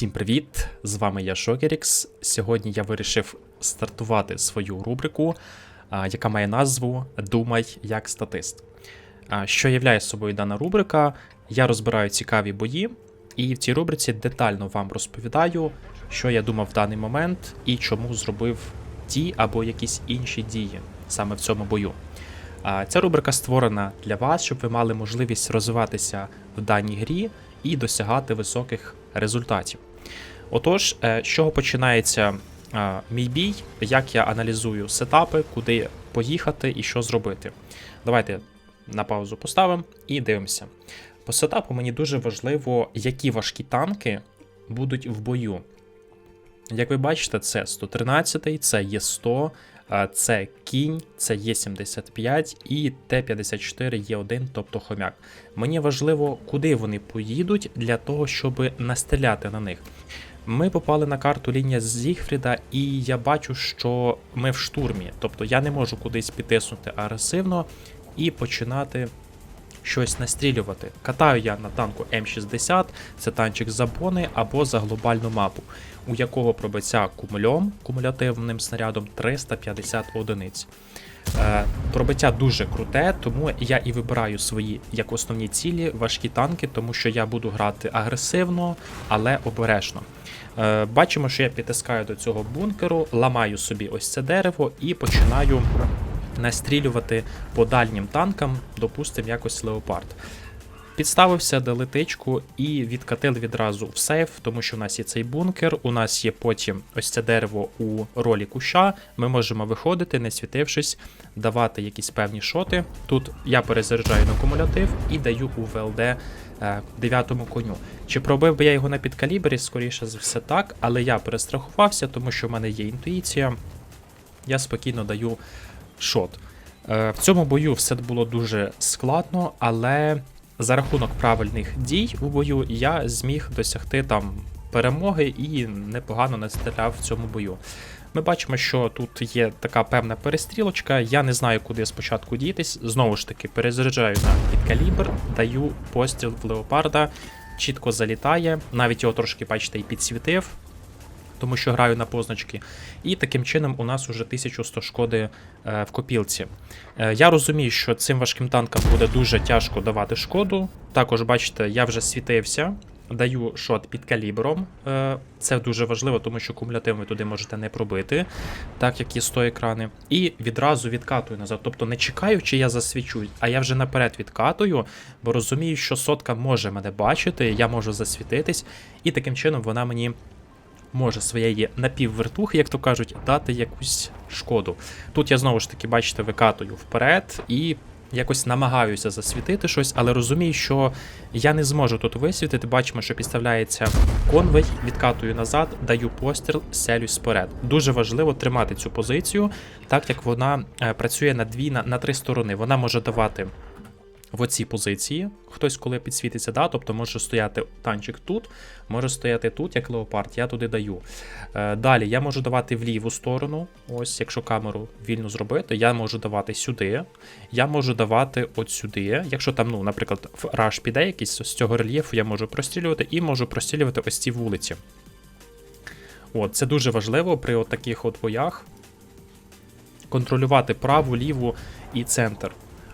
Всім привіт! З вами я Шокерікс. Сьогодні я вирішив стартувати свою рубрику, яка має назву Думай як статист. Що являє собою дана рубрика? Я розбираю цікаві бої, і в цій рубриці детально вам розповідаю, що я думав в даний момент і чому зробив ті або якісь інші дії саме в цьому бою. Ця рубрика створена для вас, щоб ви мали можливість розвиватися в даній грі і досягати високих результатів. Отож, е, з чого починається е, мій бій, як я аналізую сетапи, куди поїхати і що зробити. Давайте на паузу поставимо і дивимося. По сетапу мені дуже важливо, які важкі танки будуть в бою. Як ви бачите, це 113, це Є100, а, це кінь, це Є75 і Т-54 Є1, тобто хомяк. Мені важливо, куди вони поїдуть для того, щоб настріляти на них. Ми попали на карту лінія Зігфріда, і я бачу, що ми в штурмі. Тобто я не можу кудись підтиснути агресивно і починати щось настрілювати. Катаю я на танку М60, це танчик за бони або за глобальну мапу, у якого пробиття кумульом, кумулятивним снарядом 350 одиниць. Е, Пробиття дуже круте, тому я і вибираю свої як основні цілі важкі танки, тому що я буду грати агресивно, але обережно. Е, Бачимо, що я підтискаю до цього бункеру, ламаю собі ось це дерево і починаю настрілювати по дальнім танкам, допустимо, якось леопард. Підставився дали тичку і відкатили відразу в сейф, тому що в нас є цей бункер, у нас є потім ось це дерево у ролі куща. Ми можемо виходити, не світившись, давати якісь певні шоти. Тут я перезаряджаю на кумулятив і даю у ВЛД е, дев'ятому коню. Чи пробив би я його на підкалібрі? Скоріше за все так, але я перестрахувався, тому що в мене є інтуїція. Я спокійно даю шот. Е, В цьому бою все було дуже складно, але за рахунок правильних дій у бою я зміг досягти там перемоги і непогано настріляв в цьому бою. Ми бачимо, що тут є така певна перестрілочка. Я не знаю, куди спочатку дітись. Знову ж таки, перезаряджаю на підкалібр, даю постріл в леопарда, чітко залітає. Навіть його трошки, бачите, і підсвітив тому що граю на позначки. І таким чином у нас уже 1100 шкоди е, в копілці. Е, я розумію, що цим важким танкам буде дуже тяжко давати шкоду. Також, бачите, я вже світився. Даю шот під калібром. Е, Це дуже важливо, тому що кумулятив ви туди можете не пробити, так як є 100 екрани. І відразу відкатую назад. Тобто не чекаю, чи я засвічу, а я вже наперед відкатую, бо розумію, що сотка може мене бачити, я можу засвітитись, і таким чином вона мені може своєї напіввертухи, як то кажуть, дати якусь шкоду. Тут я знову ж таки, бачите, викатую вперед і якось намагаюся засвітити щось, але розумію, що я не зможу тут висвітити. Бачимо, що підставляється конвей, відкатую назад, даю постріл, селюсь вперед. Дуже важливо тримати цю позицію, так як вона е, працює на дві, на, на три сторони. Вона може давати в оцій позиції. Хтось, коли підсвітиться, да, тобто може стояти танчик тут, може стояти тут, як леопард, я туди даю. Е, Далі я можу давати в ліву сторону. Ось, якщо камеру вільно зробити, я можу давати сюди. Я можу давати от сюди. Якщо там, ну, наприклад, в раш піде якийсь з цього рельєфу, я можу прострілювати і можу прострілювати ось ці вулиці. От, Це дуже важливо при от таких от боях. Контролювати праву, ліву і центр.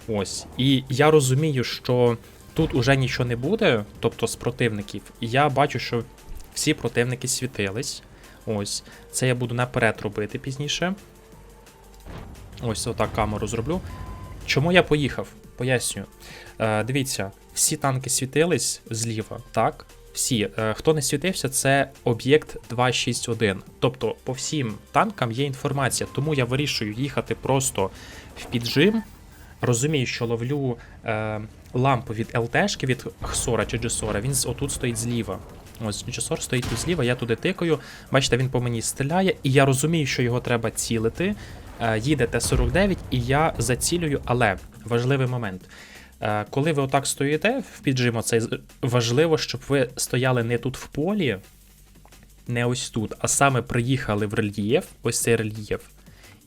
Ось. І я розумію, що тут уже нічого не буде, тобто з противників. І я бачу, що всі противники світились. Ось. Це я буду наперед робити пізніше. Ось отак камеру зроблю. Чому я поїхав? Пояснюю. Е, Дивіться, всі танки світились зліва, так? Всі. Е, хто не світився, це об'єкт 261. Тобто по всім танкам є інформація, тому я вирішую їхати просто в піджим. Розумію, що ловлю е, лампу від ЛТшки, від Хсора чи Джесора, він отут стоїть зліва. Ось Джесор стоїть тут зліва, я туди тикаю. Бачите, він по мені стріляє, і я розумію, що його треба цілити. Е, їде Т-49, і я зацілюю, але важливий момент. Е, коли ви отак стоїте в піджиму, це важливо, щоб ви стояли не тут в полі, не ось тут, а саме приїхали в рельєф, ось цей рельєф,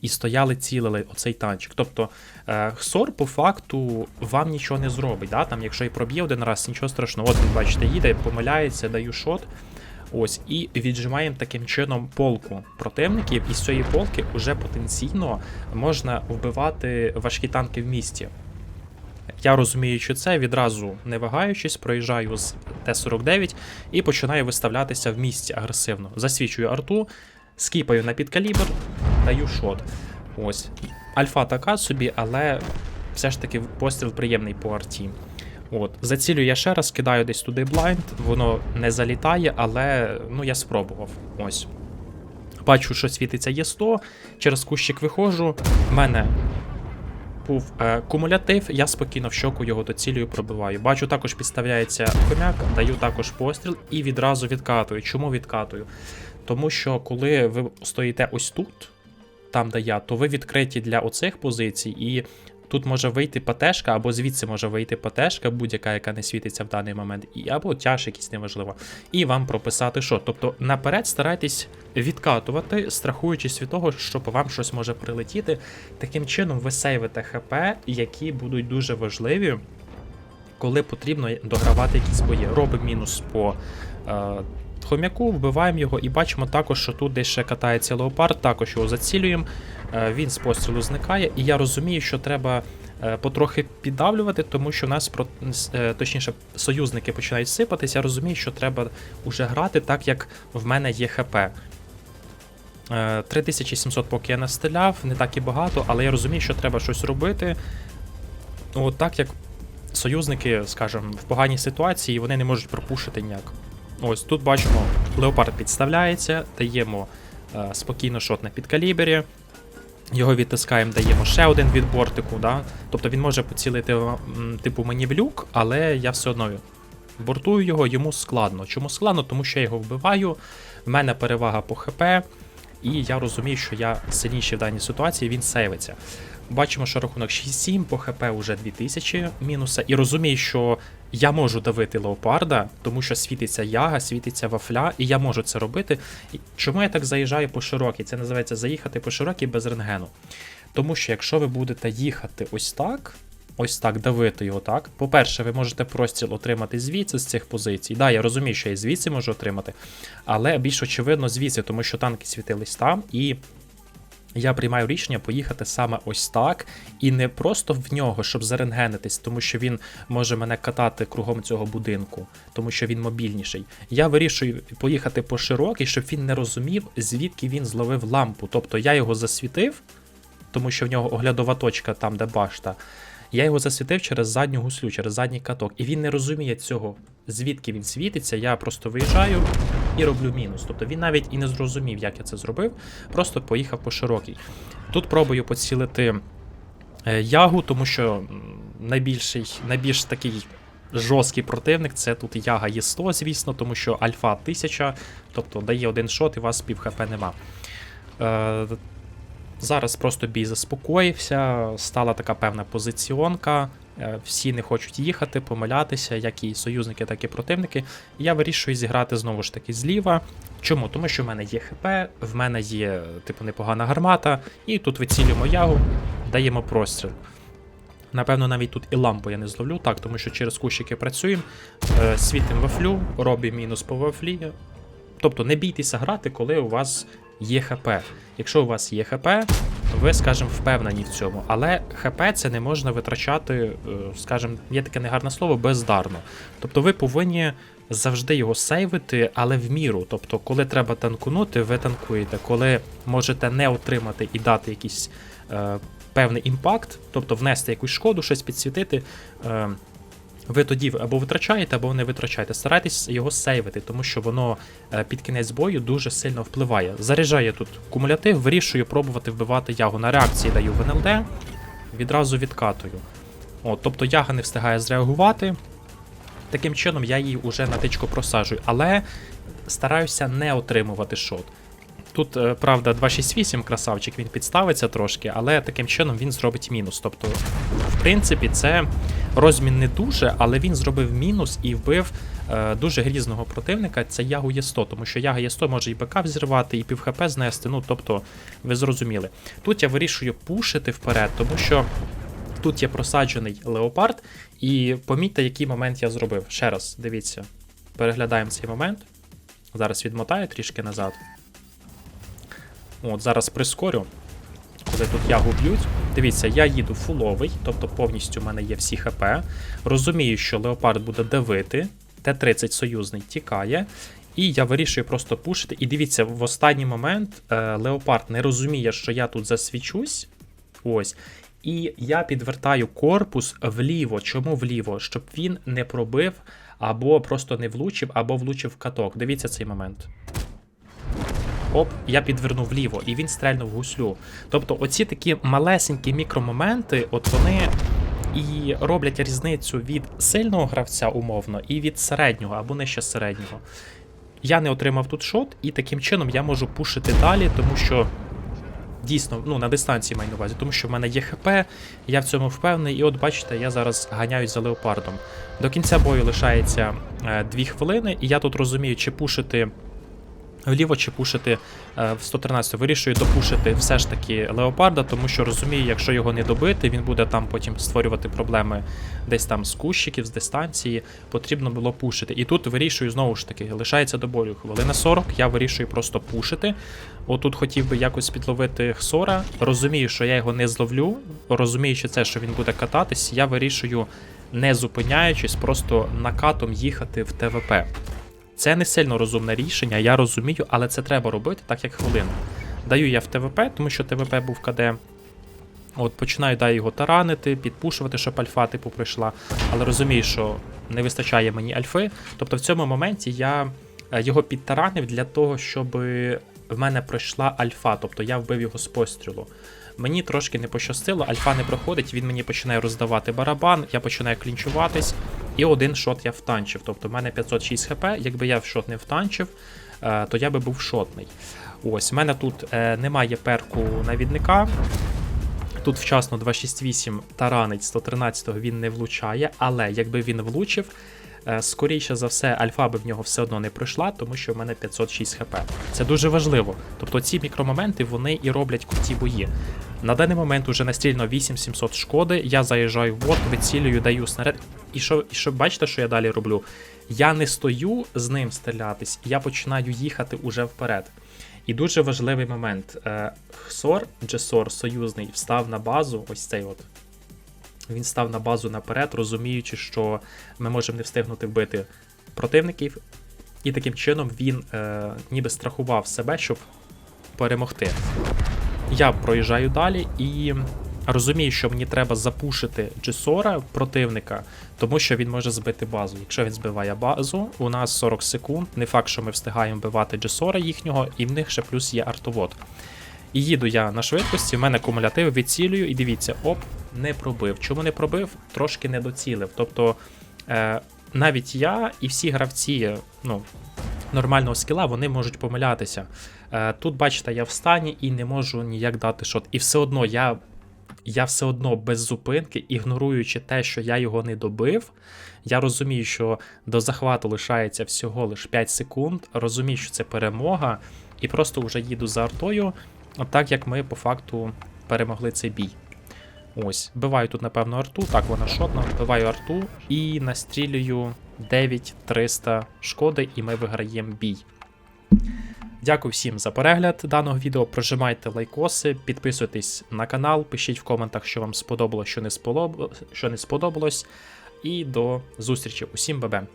і стояли, цілили оцей танчик. Тобто е, Хсор по факту вам нічого не зробить. Да? Там, якщо і проб'є один раз, нічого страшного. От він, бачите, їде, помиляється, даю шот. Ось, і віджимаємо таким чином полку противників, і з цієї полки вже потенційно можна вбивати важкі танки в місті. Я розуміючи це, відразу не вагаючись, проїжджаю з Т-49 і починаю виставлятися в місті агресивно. Засвічую арту, скіпаю на підкалібр, даю шот. Ось. Альфа така собі, але все ж таки постріл приємний по арті. От, зацілюю я ще раз, кидаю десь туди блайнд, воно не залітає, але ну я спробував. Ось. Бачу, що світиться є 100, через кущик виходжу. В мене був е, кумулятив, я спокійно в щоку його доцілюю, пробиваю. Бачу, також підставляється хомяк, даю також постріл і відразу відкатую. Чому відкатую? Тому що коли ви стоїте ось тут, там де я, то ви відкриті для оцих позицій, і тут може вийти ПТшка, або звідси може вийти ПТшка, будь-яка, яка не світиться в даний момент, і або тяж якийсь неважливо. І вам прописати що. Тобто наперед старайтесь відкатувати, страхуючись від того, що по вам щось може прилетіти. Таким чином ви сейвите ХП, які будуть дуже важливі, коли потрібно догравати якісь бої. Робимо мінус по. Е, Хомяку, вбиваємо його і бачимо також, що тут десь ще катається леопард, також його зацілюємо, е, він з пострілу зникає, і я розумію, що треба е, потрохи піддавлювати, тому що в нас е, точніше союзники починають сипатись. Я розумію, що треба уже грати так, як в мене є ХП. Е, 3700 поки я настріляв, не так і багато, але я розумію, що треба щось робити. От так як союзники, скажімо, в поганій ситуації, вони не можуть пропушити ніяк. Ось тут бачимо, леопард підставляється, даємо е, спокійно шот на підкалібері. Його відтискаємо, даємо ще один від бортику. Да? Тобто він може поцілити типу мені в люк, але я все одно бортую його, йому складно. Чому складно? Тому що я його вбиваю, в мене перевага по ХП, і я розумію, що я сильніший в даній ситуації, він сейвиться. Бачимо, що рахунок 6-7, по ХП вже 2000 мінуса. І розумію, що я можу давити леопарда, тому що світиться яга, світиться вафля, і я можу це робити. Чому я так заїжджаю по широкій? Це називається заїхати по широкій без рентгену. Тому що якщо ви будете їхати ось так, ось так, давити його так. По-перше, ви можете простіл отримати звідси з цих позицій. Да, я розумію, що я і звідси можу отримати, але більш очевидно звідси, тому що танки світились там і. Я приймаю рішення поїхати саме ось так, і не просто в нього, щоб зарентгенитись, тому що він може мене катати кругом цього будинку, тому що він мобільніший. Я вирішую поїхати по широкій, щоб він не розумів, звідки він зловив лампу. Тобто я його засвітив, тому що в нього оглядова точка там, де башта. Я його засвітив через задню гуслю, через задній каток, і він не розуміє цього, звідки він світиться. Я просто виїжджаю і роблю мінус. Тобто він навіть і не зрозумів, як я це зробив, просто поїхав по широкій. Тут пробую поцілити е, ягу, тому що найбільший, найбільш такий жорсткий противник це тут яга є 100, звісно, тому що альфа 1000, тобто дає один шот і у вас пів хп нема. Е, Зараз просто бій заспокоївся, стала така певна позиціонка. Е, Всі не хочуть їхати, помилятися, як і союзники, так і противники. І я вирішую зіграти знову ж таки зліва. Чому? Тому що в мене є ХП, в мене є типу непогана гармата, і тут вицілюємо ягу, даємо простріл. Напевно, навіть тут і лампу я не зловлю, так, тому що через кущики працюємо, е, світимо вафлю, робимо мінус по вафлі. Тобто не бійтеся грати, коли у вас є ХП. Якщо у вас є ХП, ви, скажімо, впевнені в цьому. Але ХП це не можна витрачати, е, скажімо, є таке негарне слово, бездарно. Тобто ви повинні завжди його сейвити, але в міру. Тобто, коли треба танкунути, ви танкуєте. Коли можете не отримати і дати якийсь е, певний імпакт, тобто внести якусь шкоду, щось підсвітити. Е, ви тоді або витрачаєте, або не витрачаєте. Старайтесь його сейвити, тому що воно е, під кінець бою дуже сильно впливає. Заряджаю тут кумулятив, вирішую пробувати вбивати ягу. На реакції даю в НЛД, відразу відкатую. От, тобто яга не встигає зреагувати. Таким чином я її вже на тичку просаджую, але стараюся не отримувати шот. Тут, е, правда, 268 красавчик, він підставиться трошки, але таким чином він зробить мінус. Тобто, в принципі, це розмін не дуже, але він зробив мінус і вбив е, дуже грізного противника. Це Ягу Є100, тому що Яга Є100 може і БК взірвати, і пів ХП знести. Ну, тобто, ви зрозуміли. Тут я вирішую пушити вперед, тому що. Тут є просаджений леопард, і помітьте, який момент я зробив. Ще раз, дивіться, переглядаємо цей момент. Зараз відмотаю трішки назад. От, зараз прискорю. Коли тут ягу б'ють. Дивіться, я їду фуловий, тобто повністю в мене є всі ХП. Розумію, що леопард буде давити. Т-30 союзний тікає. І я вирішую просто пушити. І дивіться, в останній момент е, леопард не розуміє, що я тут засвічусь. Ось. І я підвертаю корпус вліво. Чому вліво? Щоб він не пробив, або просто не влучив, або влучив каток. Дивіться цей момент. Оп, я підвернув вліво, і він стрельнув гуслю. Тобто, оці такі малесенькі мікромоменти, от вони і роблять різницю від сильного гравця, умовно, і від середнього або нижче середнього. Я не отримав тут шот, і таким чином я можу пушити далі, тому що дійсно ну, на дистанції маю на увазі, тому що в мене є ХП, я в цьому впевнений, і от бачите, я зараз ганяюсь за леопардом. До кінця бою лишається 2 хвилини, і я тут розумію, чи пушити. Вліво чи пушити е, в 113 вирішую допушити все ж таки леопарда, тому що розумію, якщо його не добити, він буде там потім створювати проблеми десь там з кущиків, з дистанції. Потрібно було пушити. І тут вирішую знову ж таки, лишається до бою хвилина 40. Я вирішую просто пушити. Отут хотів би якось підловити Хсора. Розумію, що я його не зловлю. Розуміючи це, що він буде кататись, я вирішую, не зупиняючись, просто накатом їхати в ТВП. Це не сильно розумне рішення, я розумію, але це треба робити, так як хвилину. Даю я в ТВП, тому що ТВП був КД. От Починаю далі його таранити, підпушувати, щоб альфа типу прийшла. Але розумію, що не вистачає мені альфи. Тобто в цьому моменті я е, його підтаранив для того, щоб в мене пройшла альфа, тобто я вбив його з пострілу. Мені трошки не пощастило, альфа не проходить, він мені починає роздавати барабан, я починаю клінчуватись, і один шот я втанчив. Тобто в мене 506 хп, якби я в шот не втанчив, е, то я би був шотний. Ось, в мене тут е, немає перку навідника. Тут вчасно 268 таранить 113-го він не влучає, але якби він влучив, е, скоріше за все, альфа би в нього все одно не пройшла, тому що в мене 506 хп. Це дуже важливо. Тобто ці мікромоменти вони і роблять круті бої. На даний момент уже настрільно 8700 шкоди. Я заїжджаю в бот, вицілюю, даю снаряд. І що, і що бачите, що я далі роблю? Я не стою з ним стрілятись, я починаю їхати уже вперед. І дуже важливий момент. Е, Хсор, Джесор, союзний, встав на базу, ось цей от. Він став на базу наперед, розуміючи, що ми можемо не встигнути вбити противників. І таким чином він е, ніби страхував себе, щоб перемогти. Я проїжджаю далі і розумію, що мені треба запушити Джесора противника, тому що він може збити базу. Якщо він збиває базу, у нас 40 секунд. Не факт, що ми встигаємо вбивати Джесора їхнього, і в них ще плюс є артовод. І їду я на швидкості, в мене кумулятив, відцілюю, і дивіться, оп, не пробив. Чому не пробив? Трошки не доцілив. Тобто е, навіть я і всі гравці, ну. Нормального скіла вони можуть помилятися. Е, Тут, бачите, я в стані і не можу ніяк дати шот. І все одно я я все одно без зупинки, ігноруючи те, що я його не добив. Я розумію, що до захвату лишається всього лише 5 секунд. Розумію, що це перемога, і просто вже їду за артою, так як ми по факту перемогли цей бій. Ось, вбиваю тут, напевно, арту. Так, вона шотна, вбиваю арту і настрілюю 9300 шкоди, і ми виграємо бій. Дякую всім за перегляд даного відео. Прожимайте лайкоси, підписуйтесь на канал, пишіть в коментах, що вам сподобалось, що не сподобалось. Що не сподобалось. І до зустрічі. Усім бабе!